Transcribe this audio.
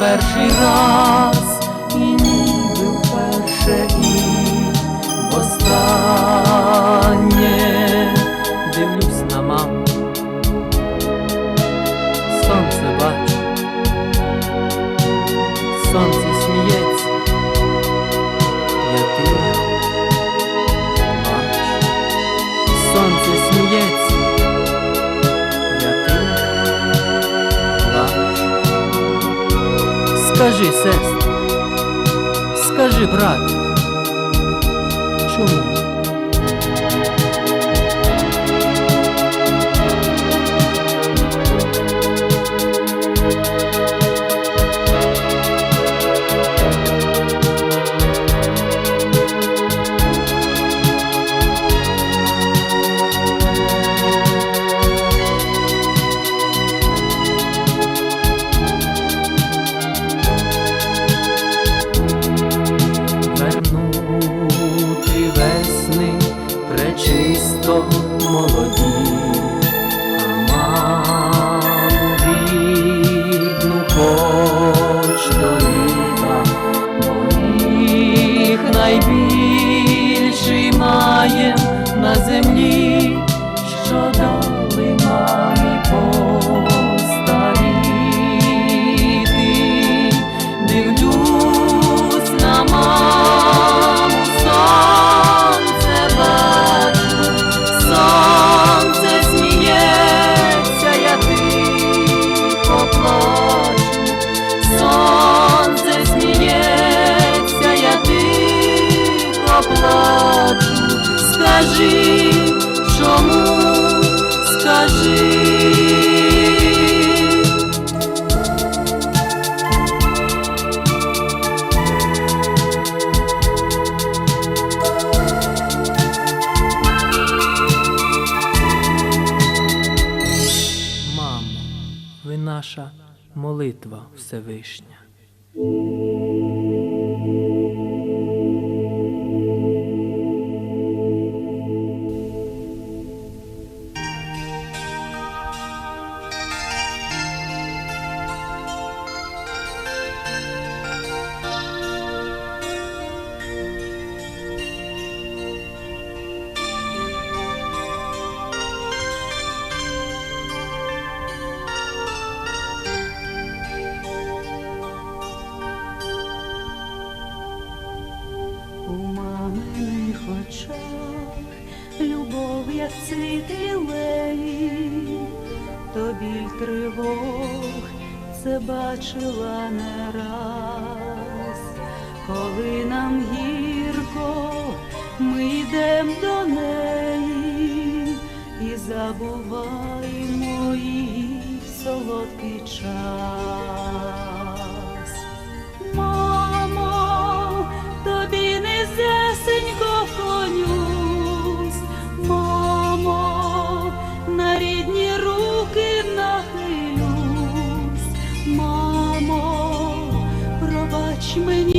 перший раз, Скажи, сестра, скажи, брат, чому? Маєм на землі, що дали мамі постаріти. Наша молитва Всевишня. Очах любов, як цвіти то біль тривог. Це бачила не раз, коли нам гірко, ми йдем до неї. І забуваємо її солодкий час. she may